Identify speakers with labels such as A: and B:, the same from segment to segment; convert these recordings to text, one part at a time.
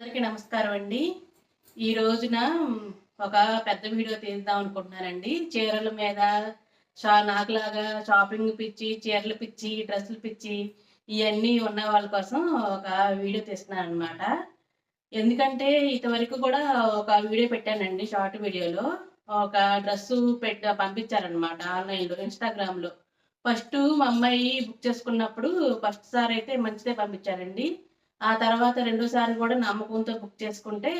A: అందరికీ నమస్కారం అండి. ఈ రోజున ఒక పెద్ద వీడియో తీద్దాం అనుకుంటున్నానండి. చీరల మీద షా నాకులాగా షాపింగ్ పిచ్చి చీరలు పిచ్చి డ్రెస్సులు పిచ్చి ఇవన్నీ ఉన్న వాళ్ళ కోసం ఒక వీడియో తీస్తున్నాను అనమాట ఎందుకంటే ఇంతవరకు కూడా ఒక వీడియో పెట్టానండి షార్ట్ వీడియోలో. ఒక డ్రెస్సు పెట్ట పంపించారనమాట ఆన్లైన్లో ఇన్స్టాగ్రామ్లో. ఫస్ట్ మా అమ్మాయి బుక్ చేసుకున్నప్పుడు ఫస్ట్ సార్ అయితే మంచిదే పంపించారండి. ఆ తర్వాత రెండోసారి కూడా నమ్మకంతో బుక్ చేసుకుంటే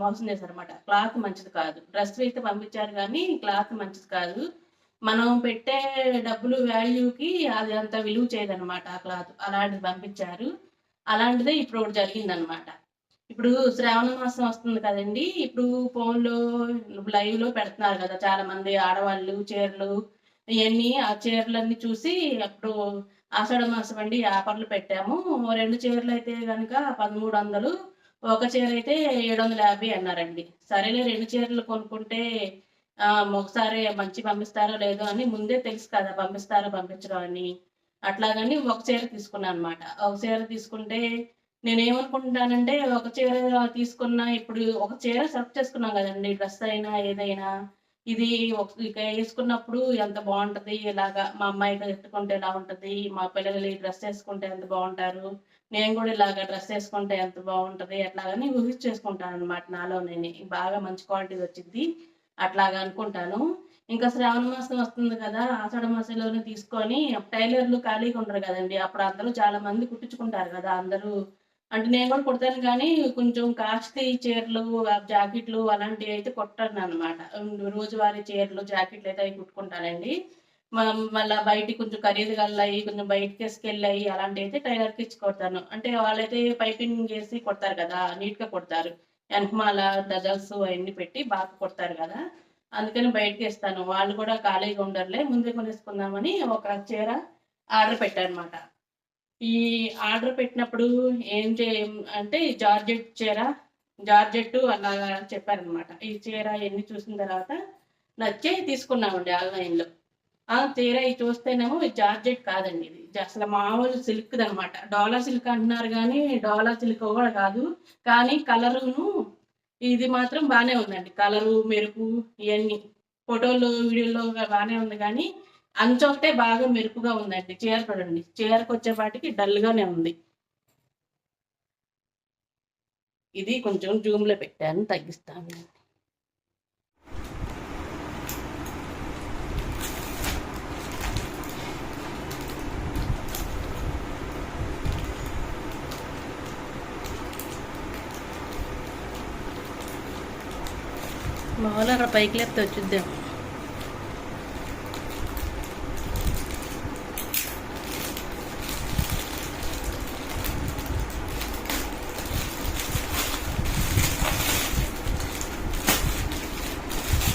A: మోసం చేశారనమాట క్లాత్ మంచిది కాదు. డ్రెస్ అయితే పంపించారు కానీ క్లాత్ మంచిది కాదు. మనం పెట్టే డబ్బులు వాల్యూకి అది అంత విలువ చేయదనమాట ఆ క్లాత్ అలాంటిది పంపించారు. అలాంటిదే ఇప్పుడు ఒకటి జరిగిందనమాట ఇప్పుడు శ్రావణ మాసం వస్తుంది కదండి. ఇప్పుడు ఫోన్లో లైవ్లో పెడుతున్నారు కదా చాలా మంది ఆడవాళ్ళు చీరలు ఇవన్నీ ఆ చీరలన్నీ చూసి అప్పుడు ఆషాఢ మాసం అండి ఆఫర్లు పెట్టాము. రెండు చీరలు అయితే కనుక పదమూడు వందలు ఒక చీర అయితే ఏడు వందల యాభై అన్నారండి. సరేలే రెండు చీరలు కొనుక్కుంటే ఒకసారి మంచి పంపిస్తారో లేదో అని ముందే తెలుసు కదా పంపిస్తారో పంపించడం అని. అట్లాగని ఒక చీర తీసుకున్నాను అనమాట ఒక చీర తీసుకుంటే నేనేమనుకుంటానంటే ఒక చీర తీసుకున్న ఇప్పుడు ఒక చీర సెలెక్ట్ చేసుకున్నాం కదండి డ్రెస్ అయినా ఏదైనా. ఇది ఇక వేసుకున్నప్పుడు ఎంత బాగుంటది ఇలాగా మా అమ్మాయి కట్టుకుంటే ఎలా ఉంటది మా పిల్లలు ఈ డ్రెస్ వేసుకుంటే ఎంత బాగుంటారు నేను కూడా ఇలాగా డ్రెస్ వేసుకుంటే ఎంత బాగుంటది అట్లాగని ఊహించేసుకుంటాను అనమాట నాలో నేను. బాగా మంచి క్వాలిటీ వచ్చింది అట్లాగా అనుకుంటాను. ఇంకా శ్రావణ మాసం వస్తుంది కదా ఆషాఢ మాసంలోనే తీసుకొని టైలర్లు ఖాళీగా ఉండరు కదండి అప్పుడు అందరూ చాలా మంది కుట్టించుకుంటారు కదా అందరూ అంటే నేను కూడా కుడతాను కానీ కొంచెం కాస్ట్లీ చీరలు జాకెట్లు అలాంటివి అయితే కుట్టాను అనమాట రోజువారీ చీరలు జాకెట్లు అయితే అవి కుట్టుకుంటానండి. మ- మళ్ళా బయటికి కొంచెం ఖరీదు గల్లాయి కొంచెం బయటకి వేసుకెళ్ళాయి అలాంటివి అయితే టైలర్కి ఇచ్చి కొడతాను. అంటే వాళ్ళైతే పైపింగ్ చేసి కొడతారు కదా నీట్గా కొడతారు. వెనకమాల డజల్స్ అవన్నీ పెట్టి బాగా కొడతారు కదా. అందుకని బయటకి ఇస్తాను. వాళ్ళు కూడా ఖాళీగా ఉండరులే ముందే కొనేసుకుందామని ఒక చీర ఆర్డర్ పెట్టాను అనమాట ఈ ఆర్డర్ పెట్టినప్పుడు ఏం చే అంటే జార్జెట్ చీర జార్జెట్ అలాగా చెప్పారనమాట ఈ చీర ఎన్ని చూసిన తర్వాత నచ్చే తీసుకున్నామండి ఆన్లైన్లో. ఆ చీర ఇది చూస్తేనేమో జార్జెట్ కాదండి ఇది. అసలు మామూలు సిల్క్ అనమాట డోలా సిల్క్ అంటున్నారు కానీ డోలా సిల్క్ కూడా కాదు. కానీ కలరును ఇది మాత్రం బాగానే ఉందండి. కలరు మెరుపు ఇవన్నీ. ఫోటోలు వీడియోలో బాగానే ఉంది కానీ అంచు ఒకటే బాగా మెరుపుగా ఉందండి. చీర చూడండి. చీరకు వచ్చేపాటికి డల్గానే ఉంది. ఇది కొంచెం జూమ్లో పెట్టాను తగ్గిస్తాను. మామూలు అక్కడ పైకి లేపితే వచ్చిద్దాం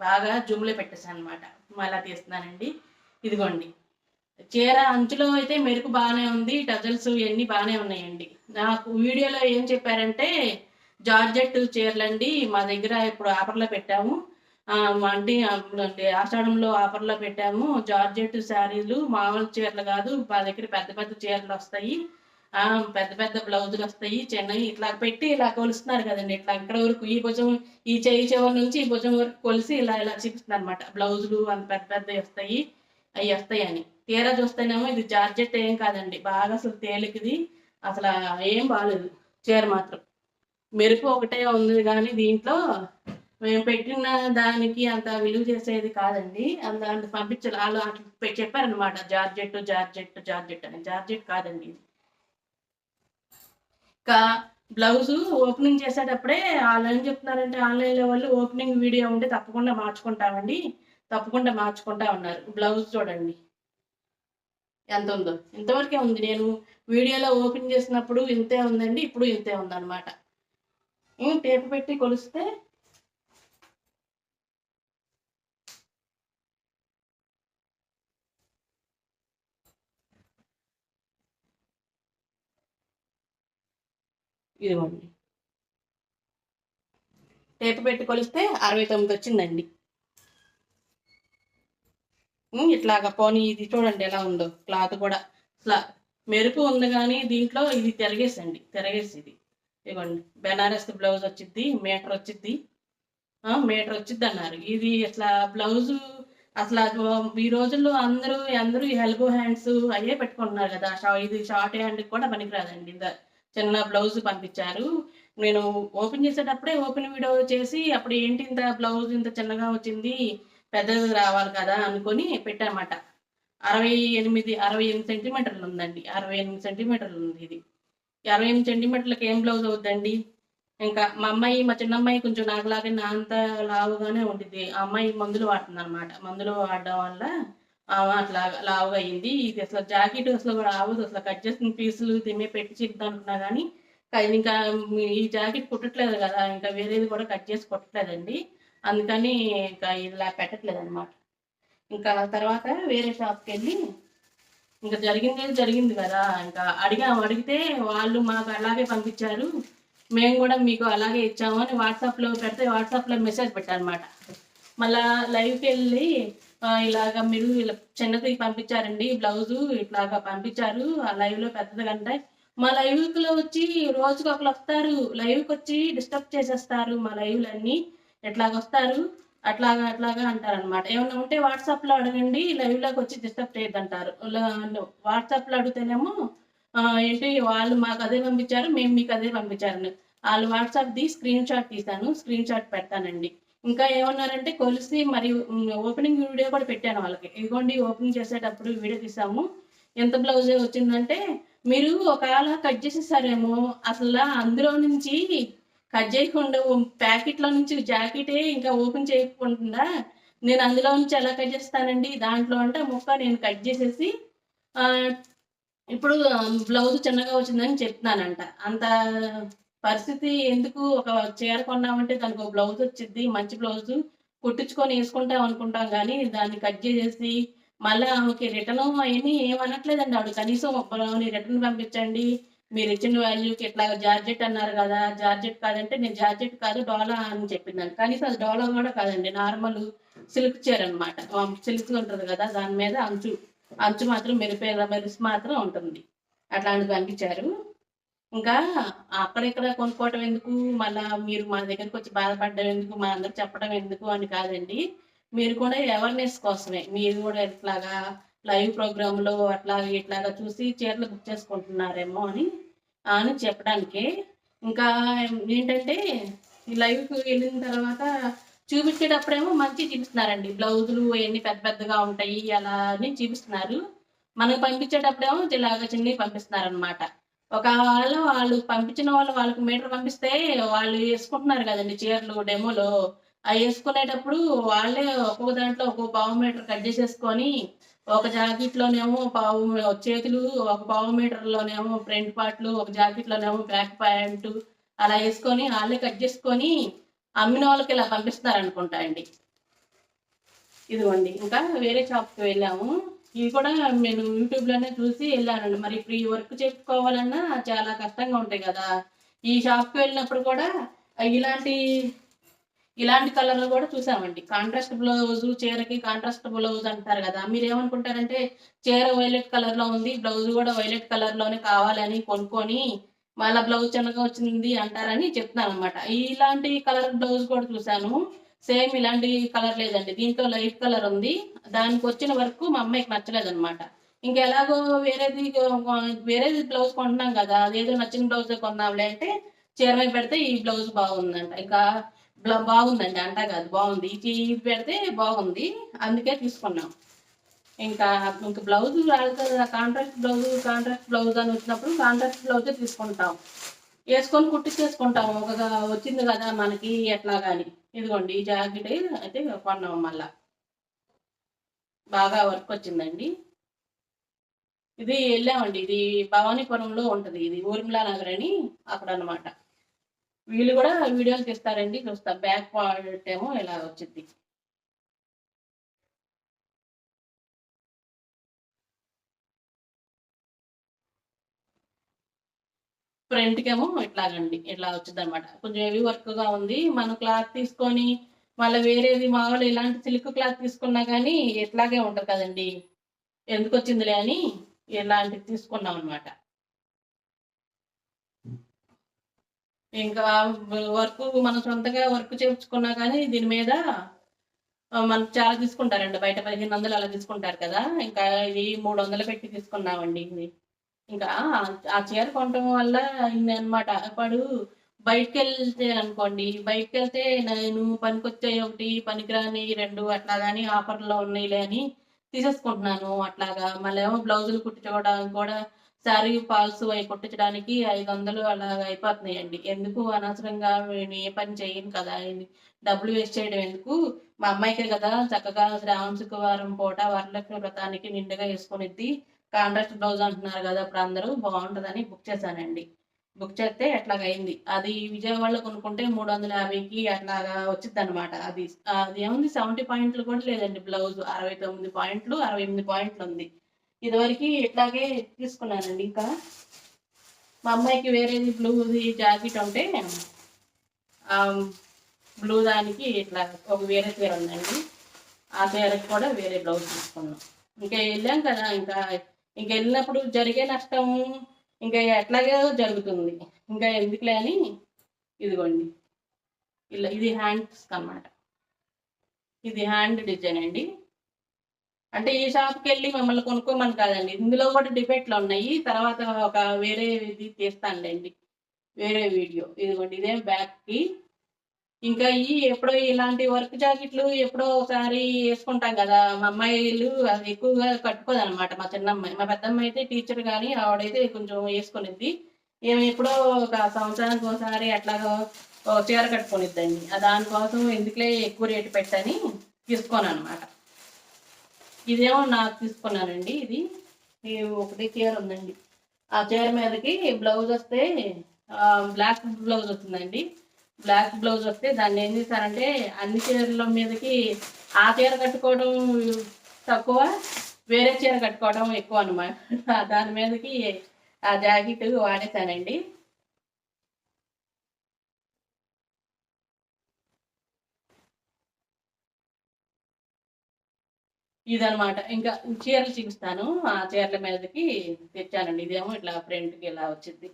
A: బాగా జూమ్లో పెట్టేసాను అనమాట మళ్ళా తీస్తున్నానండి. ఇదిగోండి. చీర అంచులో అయితే మెరుపు బాగానే ఉంది టజల్స్ ఇవన్నీ బాగానే ఉన్నాయండి. నాకు వీడియోలో ఏం చెప్పారంటే జార్జెట్ చీరలండి మా దగ్గర ఇప్పుడు ఆఫర్లో పెట్టాము. అంటే ఆషాఢంలో ఆఫర్లో పెట్టాము. జార్జెట్ శారీలు మామూలు చీరలు కాదు మా దగ్గర పెద్ద పెద్ద చీరలు వస్తాయి. పెద్ద పెద్ద బ్లౌజులు వస్తాయి చిన్నవి ఇట్లా పెట్టి ఇలా కొలుస్తున్నారు కదండి. ఇట్లా ఇక్కడ వరకు ఈ భుజం ఈ చేయి చివరి నుంచి ఈ భుజం వరకు కొలిసి ఇలా ఇలా చూపిస్తున్నారు అనమాట బ్లౌజులు అంత పెద్ద పెద్దవి వస్తాయి అవి వస్తాయని తీరా చూస్తేనేమో ఇది జార్జెట్ ఏం కాదండి. బాగా అసలు తేలికది. అసలు ఏం బాగాలేదు చీర మాత్రం. మెరుపు ఒకటే ఉంది కానీ దీంట్లో మేము పెట్టిన దానికి అంత విలువ చేసేది కాదండి. అంత అంత పంపించాలి. వాళ్ళు అట్లా చెప్పారనమాట జార్జెట్ జార్జెట్ జార్జెట్ అని. జార్జెట్ కాదండి ఇది. బ్లౌజ్ ఓపెనింగ్ చేసేటప్పుడే వాళ్ళు ఏం చెప్తున్నారంటే ఆన్లైన్లో వాళ్ళు ఓపెనింగ్ వీడియో ఉంటే తప్పకుండా మార్చుకుంటామండి. తప్పకుండా మార్చుకుంటా ఉన్నారు. బ్లౌజ్ చూడండి. ఎంత ఉందో. ఇంతవరకే ఉంది. నేను వీడియోలో ఓపెన్ చేసినప్పుడు ఇంతే ఉందండి ఇప్పుడు ఇంతే ఉందన్నమాట. టేప్ పెట్టి కొలిస్తే ఇదిగోండి. టేప్ పెట్టి కొలిస్తే అరవై తొమ్మిది వచ్చిందండి. ఇట్లాగ ఇట్లాగా పోనీ ఇది చూడండి ఎలా ఉందో. క్లాత్ కూడా ఇట్లా మెరుపు ఉంది కానీ దీంట్లో ఇది తిరగేసండి తిరగేసి ఇది ఇదిగోండి బెనారస్ బ్లౌజ్ వచ్చిద్ది మీటర్ వచ్చిద్ది. ఆ, మీటర్ వచ్చిద్ది అన్నారు. ఇది ఇట్లా బ్లౌజ్ అసలు ఈ రోజుల్లో అందరూ అందరూ ఎల్బో హ్యాండ్స్ అయ్యే పెట్టుకుంటున్నారు కదా. ఇది షార్ట్ హ్యాండ్ కూడా పనికిరాదండి. ఇంత చిన్న బ్లౌజ్ పంపించారు. నేను ఓపెన్ చేసేటప్పుడే ఓపెన్ వీడియో చేసి అప్పుడు ఏంటి ఇంత బ్లౌజ్ ఇంత చిన్నగా వచ్చింది పెద్దది రావాలి కదా అనుకొని పెట్టామాట అరవై ఎనిమిది అరవై ఎనిమిది సెంటీమీటర్లు ఉందండి. అరవై ఎనిమిది సెంటీమీటర్లు ఉంది ఇది. అరవై ఎనిమిది సెంటీమీటర్లకి ఏం బ్లౌజ్ అవుద్దండి? ఇంకా మా అమ్మాయి మా చిన్న అమ్మాయి కొంచెం నాకులాగే నా అంత లావుగానే ఉంటుంది ఆ అమ్మాయి మందులు వాడుతుంది అనమాట మందులు వాడడం వల్ల అట్లా లావుగా అయింది. ఇది అసలు జాకెట్ అసలు కూడా ఆవదు అసలు కట్ చేసిన పీసులు దీని పెట్టి చిద్దాం అనుకున్నా కానీ ఇంకా ఈ జాకెట్ కుట్టట్లేదు కదా ఇంకా వేరేది కూడా కట్ చేసి కుట్టట్లేదండి. అందుకని ఇంకా ఇలా పెట్టట్లేదు అనమాట ఇంకా తర్వాత వేరే షాప్కి వెళ్ళి ఇంకా జరిగింది జరిగింది కదా ఇంకా అడిగాము అడిగితే వాళ్ళు మాకు అలాగే పంపించారు. మేము కూడా మీకు అలాగే ఇచ్చాము అని వాట్సాప్లో పెడితే వాట్సాప్లో మెసేజ్ పెట్టారనమాట మళ్ళా లైవ్కి వెళ్ళి ఇలాగ మీరు ఇలా చిన్నది పంపించారండి బ్లౌజు ఇట్లాగా పంపించారు ఆ లైవ్లో పెద్దదిగంటే మా లైవ్లో వచ్చి రోజుకి ఒకరు వస్తారు లైవ్కి వచ్చి డిస్టర్బ్ చేసేస్తారు మా లైవ్లన్నీ ఎట్లాగ వస్తారు అట్లాగా అట్లాగా అంటారనమాట ఏమైనా ఉంటే వాట్సాప్లో అడగండి లైవ్లోకి వచ్చి డిస్టర్బ్ చేయొద్దంటారు. వాట్సాప్లో అడిగితేనేమో ఏంటి వాళ్ళు మాకు అదే పంపించారు మేము మీకు అదే పంపించారు వాళ్ళు వాట్సాప్ది స్క్రీన్ షాట్ తీశాను స్క్రీన్ షాట్ పెడతానండి. ఇంకా ఏమన్నారంటే కొలిసి మరియు ఓపెనింగ్ వీడియో కూడా పెట్టాను వాళ్ళకి. ఇదిగోండి ఓపెనింగ్ చేసేటప్పుడు వీడియో తీసాము. ఎంత బ్లౌజ్ వచ్చిందంటే మీరు ఒకవేళ కట్ చేసేసారేమో అసలు అందులో నుంచి కట్ చేయకుండా ప్యాకెట్లో నుంచి జాకెటే ఇంకా ఓపెన్ చేయకుండా నేను అందులో నుంచి ఎలా కట్ చేస్తానండి? దాంట్లో అంటే ముక్క నేను కట్ చేసేసి ఇప్పుడు బ్లౌజ్ చిన్నగా వచ్చిందని చెప్తున్నానంట. అంత పరిస్థితి ఎందుకు ఒక చీర కొన్నామంటే దానికి ఒక బ్లౌజ్ వచ్చింది మంచి బ్లౌజ్ కుట్టించుకొని వేసుకుంటాం అనుకుంటాం కానీ దాన్ని కట్ చేసేసి మళ్ళీ ఆమెకి రిటర్న్ అవన్నీ ఏమనట్లేదండి ఆవిడ. కనీసం రిటర్న్ పంపించండి మీరు ఇచ్చిన వాల్యూకి ఇట్లా జార్జెట్ అన్నారు కదా జార్జెట్ కాదంటే నేను జార్జెట్ కాదు డోలా అని చెప్పిందాను కనీసం అది డోలా కూడా కాదండి నార్మల్ సిల్క్ చీర అనమాట సిల్క్ ఉంటుంది కదా దాని మీద అంచు అంచు మాత్రం మెరిపే మెరుసు మాత్రం ఉంటుంది. అట్లాంటిది పంపించారు. ఇంకా అక్కడిక్కడ కొనుక్కోవటం ఎందుకు? మళ్ళా మీరు మా దగ్గరికి వచ్చి బాధపడడం ఎందుకు? మా అందరికి చెప్పడం ఎందుకు అని కాదండి. మీరు కూడా అవేర్నెస్ కోసమే. మీరు కూడా ఇట్లాగా లైవ్ ప్రోగ్రాంలో అట్లా ఇట్లాగా చూసి చీరలు బుక్ చేసుకుంటున్నారేమో అని అని చెప్పడానికి. ఇంకా ఏంటంటే ఈ లైవ్కి వెళ్ళిన తర్వాత చూపించేటప్పుడేమో మంచి చూపిస్తున్నారండి. బ్లౌజులు అవన్నీ పెద్ద పెద్దగా ఉంటాయి అలా అని చూపిస్తున్నారు. మనకు పంపించేటప్పుడేమో ఇలాగ చిన్నవి పంపిస్తున్నారనమాట ఒకవేళ వాళ్ళు పంపించిన వాళ్ళు వాళ్ళకి మీటర్ పంపిస్తే వాళ్ళు వేసుకుంటున్నారు కదండి చీరలు డెమోలో. అవి వేసుకునేటప్పుడు వాళ్ళే ఒక్కొక్క దాంట్లో ఒక్కొక్క పావు మీటర్ కట్ చేసేసుకొని ఒక జాకెట్లోనేమో పావు చేతులు ఒక పావు మీటర్లోనేమో ఫ్రంట్ పార్ట్లు ఒక జాకెట్లోనేమో బ్యాక్ ప్యాంట్ అలా వేసుకొని వాళ్ళే కట్ చేసుకొని అమ్మిన వాళ్ళకి ఇలా పంపిస్తున్నారు అనుకుంటా అండి. ఇదిగోండి ఇంకా వేరే షాప్కి వెళ్ళాము. ఇది కూడా నేను యూట్యూబ్లోనే చూసి వెళ్ళానండి. మరి ఇప్పుడు ఈ వర్క్ చెప్పుకోవాలన్నా చాలా కష్టంగా ఉంటాయి కదా. ఈ షాప్కి వెళ్ళినప్పుడు కూడా ఇలాంటి ఇలాంటి కలర్లు కూడా చూసామండి. కాంట్రాస్ట్ బ్లౌజ్ చీరకి కాంట్రాస్ట్ బ్లౌజ్ అంటారు కదా. మీరు ఏమనుకుంటారంటే చీర వైలెట్ కలర్లో ఉంది బ్లౌజ్ కూడా వైలెట్ కలర్లోనే కావాలని కొనుక్కొని మళ్ళీ బ్లౌజ్ చిన్నగా వచ్చింది అంటారని చెప్తున్నాను అనమాట ఇలాంటి కలర్ బ్లౌజ్ కూడా చూసాను సేమ్ ఇలాంటి కలర్ లేదండి. దీంట్లో లైట్ కలర్ ఉంది. దానికి వచ్చిన వరకు మా అమ్మాయికి నచ్చలేదు అనమాట ఇంకెలాగో వేరేది వేరేది బ్లౌజ్ కొంటున్నాం కదా అదేదో నచ్చిన బ్లౌజ్ కొన్నాంలే అంటే చీర మీద పెడితే ఈ బ్లౌజ్ బాగుందంట. ఇంకా బాగుందండి. అంట కాదు బాగుంది. ఇది ఇది పెడితే బాగుంది. అందుకే తీసుకున్నాం. ఇంకా ఇంకా బ్లౌజ్ రాదు కదా కాంట్రాక్ట్ బ్లౌజ్ కాంట్రాక్ట్ బ్లౌజ్ అని వచ్చినప్పుడు కాంట్రాక్ట్ బ్లౌజే తీసుకుంటాం. వేసుకొని కుట్టించేసుకుంటాం. ఒక వచ్చింది కదా మనకి ఎట్లా కానీ ఇదిగోండి ఈ జాకెట్ అయితే కొన్నాం మళ్ళా. బాగా వర్క్ వచ్చిందండి. ఇది వెళ్ళామండి ఇది భవానీపురంలో ఉంటుంది ఇది ఊర్మిళా నగర్ అని అక్కడ అన్నమాట వీళ్ళు కూడా వీడియోలు తీస్తారండి చూస్తా బ్యాక్ పార్ట్ ఏమో ఇలా వచ్చింది. ఫ్రంట్కేమో ఇట్లాగండి ఇట్లా వచ్చింది అనమాట కొంచెం హెవీ వర్క్గా ఉంది. మనం క్లాత్ తీసుకొని మళ్ళీ వేరేది మామూలు ఇలాంటి సిల్క్ క్లాత్ తీసుకున్నా కానీ ఇట్లాగే ఉంటుంది కదండి. ఎందుకు వచ్చిందిలే అని ఇలాంటివి తీసుకున్నాం అనమాట ఇంకా వర్క్ మనం సొంతగా వర్క్ చేయించుకున్నా కానీ దీని మీద మనం చాలా తీసుకుంటారండి. బయట పదిహేను వందలు అలా తీసుకుంటారు కదా. ఇంకా ఇది మూడు వందలు పెట్టి తీసుకున్నామండి. ఇది ఇంకా ఆ- చీర కొనటం వల్ల అనమాట అప్పుడు బయటకు వెళ్తే అనుకోండి బయటకు వెళ్తే నేను పనికొచ్చే ఒకటి పనికిరాని రెండు అట్లా కానీ ఆఫర్లో ఉన్నాయిలే అని తీసేసుకుంటున్నాను అట్లాగా. మళ్ళీ ఏమో బ్లౌజులు కుట్టించుకోవడానికి కూడా శారీ ఫాల్స్ అవి కుట్టించడానికి ఐదు వందలు అలా అయిపోతున్నాయండి. ఎందుకు? అనవసరంగా నేను ఏ పని చేయను కదా. డబ్బులు వేస్ట్ చేయడం ఎందుకు? మా అమ్మాయికే కదా. చక్కగా శ్రావణ శుక్రవారం పూట వరలక్ష్మి వ్రతానికి నిండుగా వేసుకునిద్ది. కాంట్రాస్ట్ బ్లౌజ్ అంటున్నారు కదా ఇప్పుడు అందరూ బాగుంటుందని బుక్ చేశానండి. బుక్ చేస్తే ఎట్లాగైంది? అది విజయవాడలో కొనుక్కుంటే మూడు వందల యాభైకి అట్లాగా వచ్చింది అనమాట అది అది ఏముంది? సెవెంటీ పాయింట్లు కూడా లేదండి బ్లౌజ్. అరవై తొమ్మిది పాయింట్లు అరవై ఎనిమిది పాయింట్లు ఉంది. ఇదివరకు ఇట్లాగే తీసుకున్నానండి ఇంకా. మా అమ్మాయికి వేరేది బ్లూది జాకెట్ ఉంటే బ్లూ దానికి ఇట్లా ఒక వేరే చీర ఉందండి. ఆ చీరకి కూడా వేరే బ్లౌజ్ తీసుకున్నాం. ఇంకా వెళ్ళాం కదా ఇంకా ఇంకా వెళ్ళినప్పుడు జరిగే నష్టము ఇంకా ఎట్లాగే జరుగుతుంది. ఇంకా ఎందుకులే అని ఇదిగోండి. ఇలా ఇది హ్యాండ్స్ అన్నమాట. ఇది హ్యాండ్ డిజైన్ అండి. అంటే ఈ షాప్కి వెళ్ళి మమ్మల్ని కొనుక్కోమని కాదండి. ఇందులో కూడా డిఫెక్ట్లు ఉన్నాయి. తర్వాత ఒక వేరే ఇది తీస్తానులేండి. వేరే వీడియో. ఇదిగోండి ఇదే బ్యాక్కి ఇంకా ఈ ఎప్పుడో ఇలాంటి వర్క్ జాకెట్లు ఎప్పుడో ఒకసారి వేసుకుంటాం కదా మా అమ్మాయిలు అది ఎక్కువగా కట్టుకోదు అనమాట మా చిన్న అమ్మాయి మా పెద్దమ్మాయి అయితే టీచర్ కానీ ఆవిడైతే కొంచెం వేసుకునిద్ది. మేము ఎప్పుడో ఒక సంవత్సరానికి ఒకసారి అట్లాగో చీర కట్టుకునిద్దండి. దానికోసం ఎందుకులే ఎక్కువ రేటు పెట్టని తీసుకోను అనమాట ఇదేమో నాకు తీసుకున్నానండి ఇది. ఒకటి చీర ఉందండి. ఆ చీర మీదకి బ్లౌజ్ వస్తే బ్లాక్ బ్లౌజ్ వస్తుందండి. బ్లాక్ బ్లౌజ్ వస్తే దాన్ని ఏం చేశారంటే అన్ని చీరల మీదకి ఆ చీర కట్టుకోవడం తక్కువ వేరే చీర కట్టుకోవడం ఎక్కువ అనమాట దాని మీదకి ఆ జాకెట్ వాడేశానండి. ఇదనమాట ఇంకా చీరలు చూపిస్తాను. ఆ చీరల మీదకి తెచ్చానండి. ఇదేమో ఇట్లా ప్రింట్కి ఇలా వచ్చింది.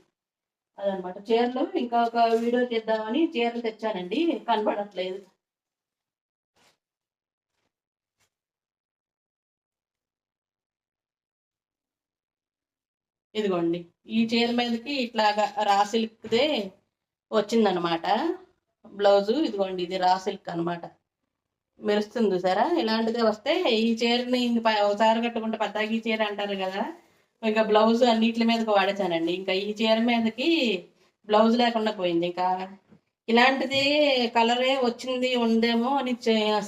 A: అదనమాట. చీరలు ఇంకా ఒక వీడియో తీద్దామని చీరలు తెచ్చానండి. కనబడట్లేదు. ఇదిగోండి. ఈ చీర మీదకి ఇట్లాగా రా సిల్క్దే వచ్చిందనమాట. బ్లౌజు ఇదిగోండి ఇది రా సిల్క్ అనమాట. మెరుస్తుంది చూసారా? ఇలాంటిదే వస్తే ఈ చీరని ఒకసారి కట్టుకుంటే పద్దాకి చీర అంటారు కదా. ఇంకా బ్లౌజ్ అన్నిటి మీదకి వాడేసానండి ఇంకా ఈ చీర మీదకి బ్లౌజ్ లేకుండా పోయింది. ఇంకా ఇలాంటిది కలరే వచ్చింది ఉందేమో అని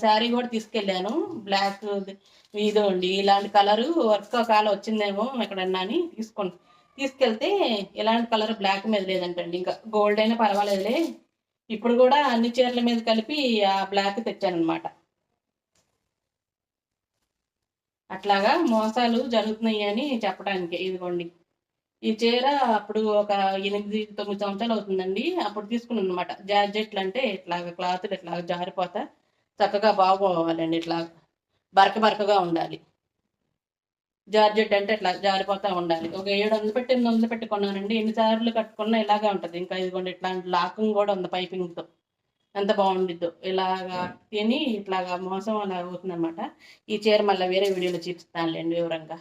A: శారీ కూడా తీసుకెళ్ళాను. బ్లాక్ ఇదండి ఇలాంటి కలరు వర్క్ కాల వచ్చిందేమో ఎక్కడన్నా అని తీసుకోండి తీసుకెళ్తే ఇలాంటి కలర్ బ్లాక్ మీద లేదంటండి. ఇంకా గోల్డ్ అయినా పర్వాలేదులే. ఇప్పుడు కూడా అన్ని చీరల మీద కలిపి ఆ బ్లాక్ తెచ్చానమాట అట్లాగా మోసాలు జరుగుతున్నాయి అని చెప్పడానికి. ఇదిగోండి. ఈ చీర అప్పుడు ఒక ఎనిమిది తొమ్మిది సంవత్సరాలు అవుతుందండి. అప్పుడు తీసుకున్నాను అనమాట జార్జెట్లు అంటే ఇట్లాగ క్లాతులు ఇట్లా జారిపోతా చక్కగా బాగోవాలండి ఇట్లా బరక బరకగా ఉండాలి. జార్జెట్ అంటే ఇట్లా జారిపోతా ఉండాలి. ఒక ఏడు వందలు పెట్టి ఎనిమిది వందలు పెట్టుకున్నానండి ఎన్నిసార్లు కట్టుకున్నా ఇలాగే ఉంటుంది. ఇంకా ఇదిగోండి ఇట్లాంటి లాకింగ్ కూడా ఉంది పైపింగ్తో. ఎంత బాగుండిద్దో. ఇలాగా తిని ఇట్లాగా మోసం అలా అవుతుందన్నమాట. ఈ చీర మళ్ళీ వేరే వీడియోలో చూపిస్తానులేండి వివరంగా.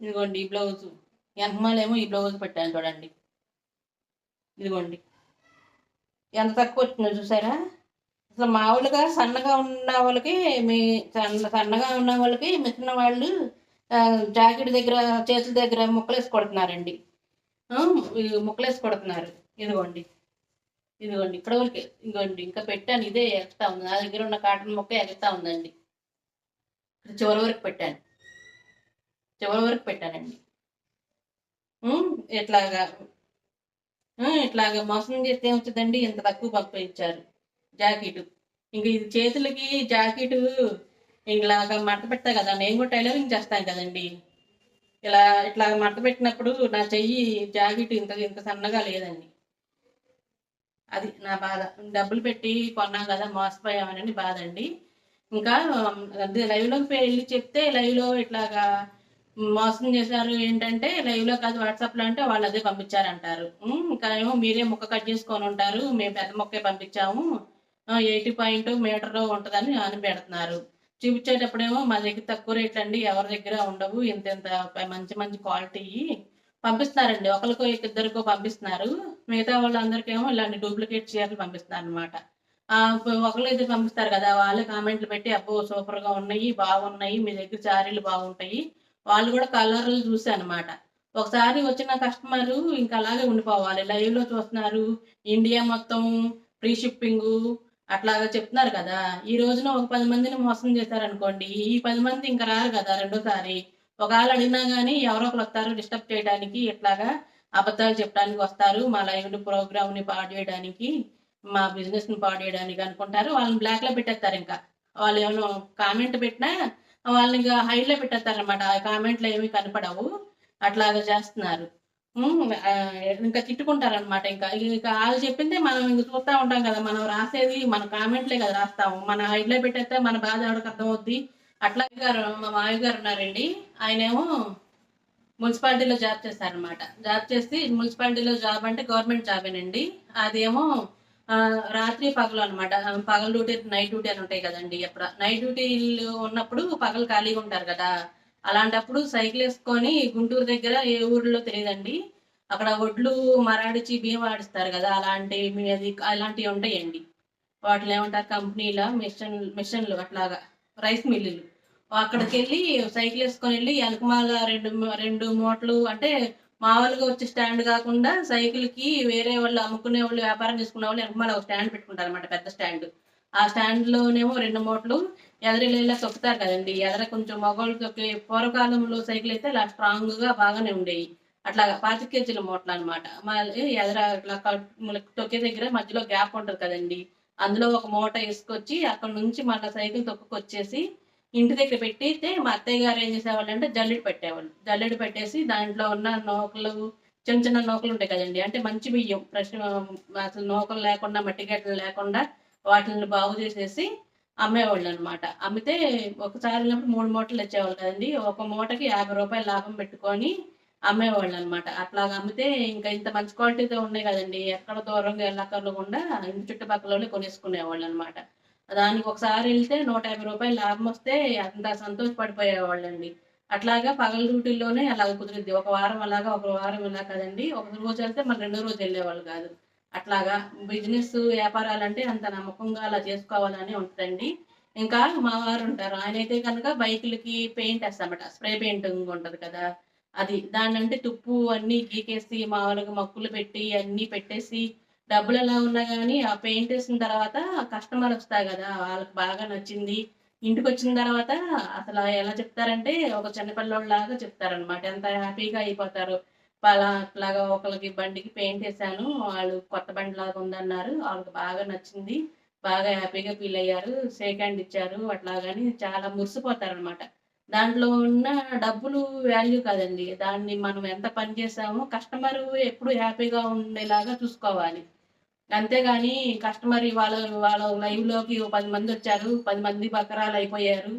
A: ఇదిగోండి ఈ బ్లౌజ్. వెనకమాలేమో ఈ బ్లౌజ్ పెట్టాను చూడండి. ఇదిగోండి. ఎంత తక్కువ వచ్చిందో చూసారా? అసలు మామూలుగా సన్నగా ఉన్న వాళ్ళకి మీ సన్న సన్నగా ఉన్న వాళ్ళకి మిగిలిన వాళ్ళు జాకెట్ దగ్గర చేతుల దగ్గర ముక్కలేసి కొడుతున్నారండి. ముక్కలేసి కొడుతున్నారు. ఇదిగోండి. ఇదిగోండి. ఇక్కడ వరకు ఇదిగోండి. ఇంకా పెట్టాను. ఇదే ఎగుతా ఉంది. నా దగ్గర ఉన్న కాటన్ ముక్క ఎగుతా ఉందండి. ఇక్కడ చివరి వరకు పెట్టాను. చివరి వరకు పెట్టానండి. ఇట్లాగా. ఇట్లాగా మోసం చేస్తే ఏమవుతుందండి ఇంత తక్కువ పంపించారు జాకెట్. ఇంక ఇది చేతులకి జాకెట్ ఇలాగా మడత పెడతా కదా నేను కూడా టైలరింగ్ చేస్తాను కదండి. ఇలా ఇట్లా మడత పెట్టినప్పుడు నా చెయ్యి జాకెట్ ఇంత ఇంత సన్నగా లేదండి. అది నా బాధ. డబ్బులు పెట్టి కొన్నాం కదా మోసపోయామని బాధ అండి. ఇంకా అదే లైవ్లోకి వెళ్ళి చెప్తే లైవ్లో ఇట్లాగా మోసం చేశారు ఏంటంటే లైవ్లో కాదు వాట్సాప్లో అంటే వాళ్ళు అదే పంపించారంటారు. ఇంకా ఏమో మీరే ముక్క కట్ చేసుకొని ఉంటారు మేము పెద్ద మొక్కే పంపించాము. ఎయిటీ పాయింట్ మీటర్ ఉంటుందని అని పెడుతున్నారు. చూపించేటప్పుడేమో మా దగ్గర తక్కువ రేట్లు అండి ఎవరి దగ్గర ఉండవు ఇంత ఇంత మంచి మంచి క్వాలిటీ పంపిస్తున్నారండి. ఒకరికో ఇద్దరికో పంపిస్తున్నారు. మిగతా వాళ్ళందరికేమో ఇలాంటి డూప్లికేట్ చీరలు పంపిస్తున్నారు అనమాట ఒకళ్ళు ఇద్దరు పంపిస్తారు కదా వాళ్ళే కామెంట్లు పెట్టి అబ్బో సూపర్గా ఉన్నాయి బాగున్నాయి మీ దగ్గర చారీలు బాగుంటాయి. వాళ్ళు కూడా కలర్లు చూసే అనమాట ఒకసారి వచ్చిన కస్టమర్ ఇంకా అలాగే ఉండిపోవాలి. లైవ్లో చూస్తున్నారు ఇండియా మొత్తం ఫ్రీ షిప్పింగు అట్లాగా చెప్తున్నారు కదా. ఈ రోజున ఒక పది మందిని మోసం చేశారనుకోండి ఈ పది మంది ఇంకా రారు కదా రెండోసారి. ఒకవేళ అడిగినా కానీ ఎవరో ఒకరు వస్తారు డిస్టర్బ్ చేయడానికి ఇట్లాగా అబద్ధాలు చెప్పడానికి వస్తారు. మా లైవ్ ప్రోగ్రామ్ని పాడు చేయడానికి మా బిజినెస్ని పాడు చేయడానికి అనుకుంటారు. వాళ్ళని బ్లాక్లో పెట్టేస్తారు ఇంకా. వాళ్ళు ఏమైనా కామెంట్ పెట్టినా వాళ్ళని ఇంకా హైడ్లో పెట్టేస్తారు అనమాట ఆ కామెంట్లు ఏమీ కనపడవు. అట్లాగా చేస్తున్నారు. ఇంకా తిట్టుకుంటారనమాట ఇంకా. ఇంకా వాళ్ళు చెప్పిందే మనం ఇంక చూస్తా ఉంటాం కదా మనం రాసేది మన కామెంట్లే కదా రాస్తాము. మన హైడ్లో పెట్టేస్తే మన బాధ ఎవరికి అర్థమవుద్ది? అట్లా గారు మా మావి గారు ఉన్నారండి. ఆయనేమో మున్సిపాలిటీలో జాబ్ చేస్తారనమాట జాబ్ చేసి మున్సిపాలిటీలో జాబ్ అంటే గవర్నమెంట్ జాబేనండి. అదేమో రాత్రి పగలు అనమాట పగల డ్యూటీ నైట్ డ్యూటీ అని ఉంటాయి కదండి అప్పుడు. నైట్ డ్యూటీలు ఉన్నప్పుడు పగలు ఖాళీగా ఉంటారు కదా. అలాంటప్పుడు సైకిల్ వేసుకొని గుంటూరు దగ్గర ఏ ఊర్లో తెలియదండి. అక్కడ ఒడ్లు మరాడిచి బియ్యం ఆడిస్తారు కదా అలాంటి అది అలాంటివి ఉంటాయండి. వాటిలో ఏమంటారు కంపెనీల మిషన్ మిషన్లు అట్లాగా రైస్ మిల్లులు. అక్కడికి వెళ్ళి సైకిల్ వేసుకొని వెళ్ళి ఎలకమాల రెండు రెండు మూటలు అంటే మామూలుగా వచ్చే స్టాండ్ కాకుండా సైకిల్కి వేరే వాళ్ళు అమ్ముకునే వాళ్ళు వ్యాపారం చేసుకునే వాళ్ళు ఎలకమాల ఒక స్టాండ్ పెట్టుకుంటారు అనమాట పెద్ద స్టాండ్. ఆ స్టాండ్ లోనేమో రెండు మూటలు ఎదరిలేలా తొక్కుతారు కదండి. ఎదర కొంచెం మగవాళ్ళు తొక్కే పూర్వకాలంలో సైకిల్ అయితే ఇలా స్ట్రాంగ్గా బాగానే ఉండేవి అట్లా పాతి కేజీల మూటలు అనమాట మళ్ళీ ఎదర ఇట్లా తొక్కే దగ్గర మధ్యలో గ్యాప్ ఉంటుంది కదండి. అందులో ఒక మూట వేసుకొచ్చి అక్కడ నుంచి మళ్ళీ సైకిల్ తొక్కుకొచ్చేసి ఇంటి దగ్గర పెట్టితే మా అత్తయ్య గారు ఏం చేసేవాళ్ళు అంటే జల్లెడ పెట్టేవాళ్ళు. జల్లెడ పెట్టేసి దాంట్లో ఉన్న నూకలు చిన్న చిన్న నూకలు ఉంటాయి కదండి. అంటే మంచి బియ్యం ఫ్రెష్ అసలు నూకలు లేకుండా మట్టి గడ్డలు లేకుండా వాటిని బాగు చేసేసి అమ్మేవాళ్ళు అనమాట అమ్మితే ఒకసారి వెళ్ళినప్పుడు మూడు మూటలు వచ్చేవాళ్ళు కదండి. ఒక మూటకి యాభై రూపాయలు లాభం పెట్టుకొని అమ్మేవాళ్ళు అనమాట అట్లాగా అమ్మితే ఇంకా ఇంత మంచి క్వాలిటీతో ఉన్నాయి కదండి. ఎక్కడ దూరంగా వెళ్ళక్కర్లేకుండా ఇంటి చుట్టుపక్కల కొనేసుకునేవాళ్ళు అనమాట దానికి ఒకసారి వెళ్తే నూట యాభై రూపాయలు లాభం వస్తే అంత సంతోషపడిపోయేవాళ్ళండి. అట్లాగా పగల డ్యూటీలోనే అలాగ కుదిరిద్ది. ఒక వారం అలాగా ఒక వారం ఇలా కదండి. ఒక రోజు వెళ్తే మళ్ళీ రెండో రోజు వెళ్ళేవాళ్ళు కాదు. అట్లాగా బిజినెస్ వ్యాపారాలంటే అంత నమ్మకంగా అలా చేసుకోవాలని ఉంటుందండి. ఇంకా మా వారు ఉంటారు. ఆయన అయితే కనుక బైకులకి పెయింట్ వేస్తామట స్ప్రే పెయింటింగ్ ఉంటుంది కదా. అది దాన్ని అంటే తుప్పు అన్ని గీకేసి మామూలుగా మక్కులు పెట్టి అన్ని పెట్టేసి డబ్బులు ఎలా ఉన్నా కానీ ఆ పెయింట్ వేసిన తర్వాత కస్టమర్ వస్తారు కదా. వాళ్ళకి బాగా నచ్చింది. ఇంటికి వచ్చిన తర్వాత అసలు ఎలా చెప్తారంటే ఒక చిన్నపిల్లోళ్ళలాగా చెప్తారనమాట ఎంత హ్యాపీగా అయిపోతారు. అలా అట్లాగా ఒకరికి బండికి పెయింట్ వేసాను. వాళ్ళు కొత్త బండి లాగా ఉందన్నారు. వాళ్ళకి బాగా నచ్చింది. బాగా హ్యాపీగా ఫీల్ అయ్యారు. షేక్ హ్యాండ్ ఇచ్చారు. అట్లాగని చాలా మురిసిపోతారు అనమాట దాంట్లో ఉన్న డబ్బులు వాల్యూ కాదండి. దాన్ని మనం ఎంత పని చేసామో కస్టమర్ ఎప్పుడు హ్యాపీగా ఉండేలాగా చూసుకోవాలి. అంతేగాని కస్టమర్ వాళ్ళ వాళ్ళ లైవ్లోకి పది మంది వచ్చారు. పది మంది బకరాలు అయిపోయారు.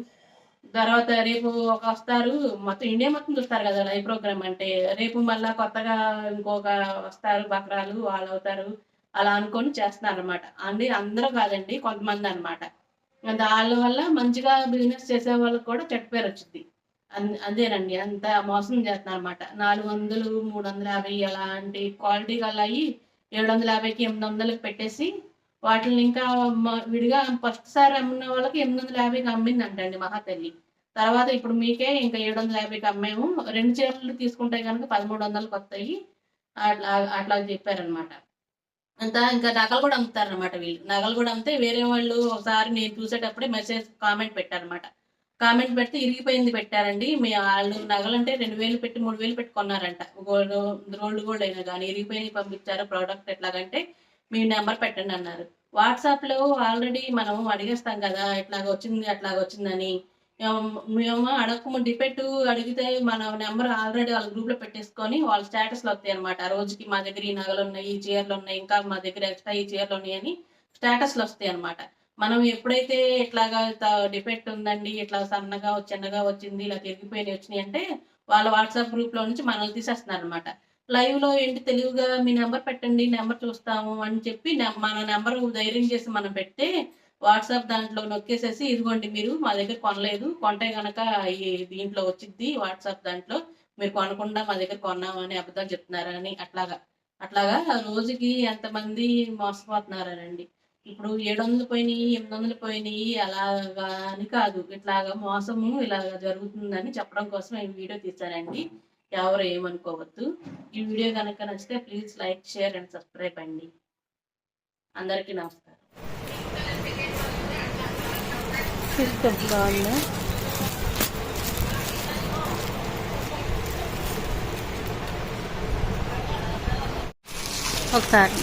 A: తర్వాత రేపు ఒక వస్తారు. మొత్తం ఇండియా మొత్తం చూస్తారు కదా లైవ్ ప్రోగ్రామ్ అంటే. రేపు మళ్ళా కొత్తగా ఇంకొక వస్తారు బక్రాలు వాళ్ళు అవుతారు. అలా అనుకొని చేస్తున్నారు అనమాట అండి అందరూ కాదండి కొంతమంది అనమాట దాని వల్ల మంచిగా బిజినెస్ చేసే వాళ్ళకి కూడా చెట్టు పేరు వచ్చింది. అన్- అదేనండి అంత మోసం చేస్తున్నారు అనమాట నాలుగు వందలు మూడు వందల యాభై అలాంటి క్వాలిటీ గల అయ్యి ఏడు వందల యాభైకి ఎనిమిది వందలకు పెట్టేసి వాటిని ఇంకా విడిగా ఫస్ట్ సారి అమ్మిన వాళ్ళకి ఎనిమిది వందల యాభైకి అమ్మిందంటండి మహాతల్లి. తర్వాత ఇప్పుడు మీకే ఇంకా ఏడు వందల యాభైకి అమ్మాము. రెండు చీరలు తీసుకుంటే కనుక పదమూడు వందలకు వస్తాయి. అట్లా అట్లా చెప్పారనమాట అంతా ఇంకా నగలు కూడా అమ్ముతారనమాట వీళ్ళు. నగలు కూడా అమ్మితే వేరే వాళ్ళు ఒకసారి నేను చూసేటప్పుడే మెసేజ్ కామెంట్ పెట్టారనమాట కామెంట్ పెడితే ఇరిగిపోయింది పెట్టారండి. మీ వాళ్ళు నగలంటే రెండు వేలు పెట్టి మూడు వేలు పెట్టుకున్నారంట గోల్డ్ గోల్డ్ రోల్డ్ గోల్డ్ అయినా కానీ ఇరిగిపోయి పంపించారు? ప్రోడక్ట్ ఎట్లాగంటే మీ నెంబర్ పెట్టండి అన్నారు. వాట్సాప్లో ఆల్రెడీ మనం అడిగేస్తాం కదా ఇట్లాగ వచ్చింది అట్లాగ వచ్చిందని. మేము అడగక డిపెట్ అడిగితే మన నెంబర్ ఆల్రెడీ వాళ్ళ గ్రూప్లో పెట్టేసుకొని వాళ్ళ స్టేటస్లో వస్తాయి అనమాట రోజుకి మా దగ్గర ఈ నగలు ఉన్నాయి ఈ చీరలు ఉన్నాయి ఇంకా మా దగ్గర ఎక్స్ట్రా ఈ చీరలు ఉన్నాయి అని స్టేటస్లో వస్తాయి అనమాట మనం ఎప్పుడైతే ఇట్లాగా డిఫెక్ట్ ఉందండి ఇట్లా సన్నగా చిన్నగా వచ్చింది ఇలా తిరిగిపోయినాయి వచ్చినాయి అంటే వాళ్ళ వాట్సాప్ గ్రూప్లో నుంచి మనల్ని తీసేస్తున్నారు అనమాట లైవ్లో ఏంటి తెలివిగా మీ నెంబర్ పెట్టండి నెంబర్ చూస్తాము అని చెప్పి మన నెంబర్ ధైర్యం చేసి మనం పెడితే వాట్సాప్ దాంట్లో నొక్కేసేసి ఇదిగోండి మీరు మా దగ్గర కొనలేదు కొంటే కనుక ఈ దీంట్లో వచ్చింది వాట్సాప్ దాంట్లో మీరు కొనకుండా మా దగ్గర కొన్నామని అబద్ధాలు చెప్తున్నారని అట్లాగా. అట్లాగా రోజుకి ఎంతమంది మోసపోతున్నారనండి. ఇప్పుడు ఏడు వందలు పోయినాయి ఎనిమిది వందలు పోయినాయి అలాగా అని కాదు. ఇట్లాగా మోసము ఇలాగా జరుగుతుందని చెప్పడం కోసం ఈ వీడియో తీశానండి. ఎవరు ఏమనుకోవద్దు. ఈ వీడియో కనుక నచ్చితే please like share and subscribe అండి. అందరికీ నమస్కారం.
B: ఒకసారి.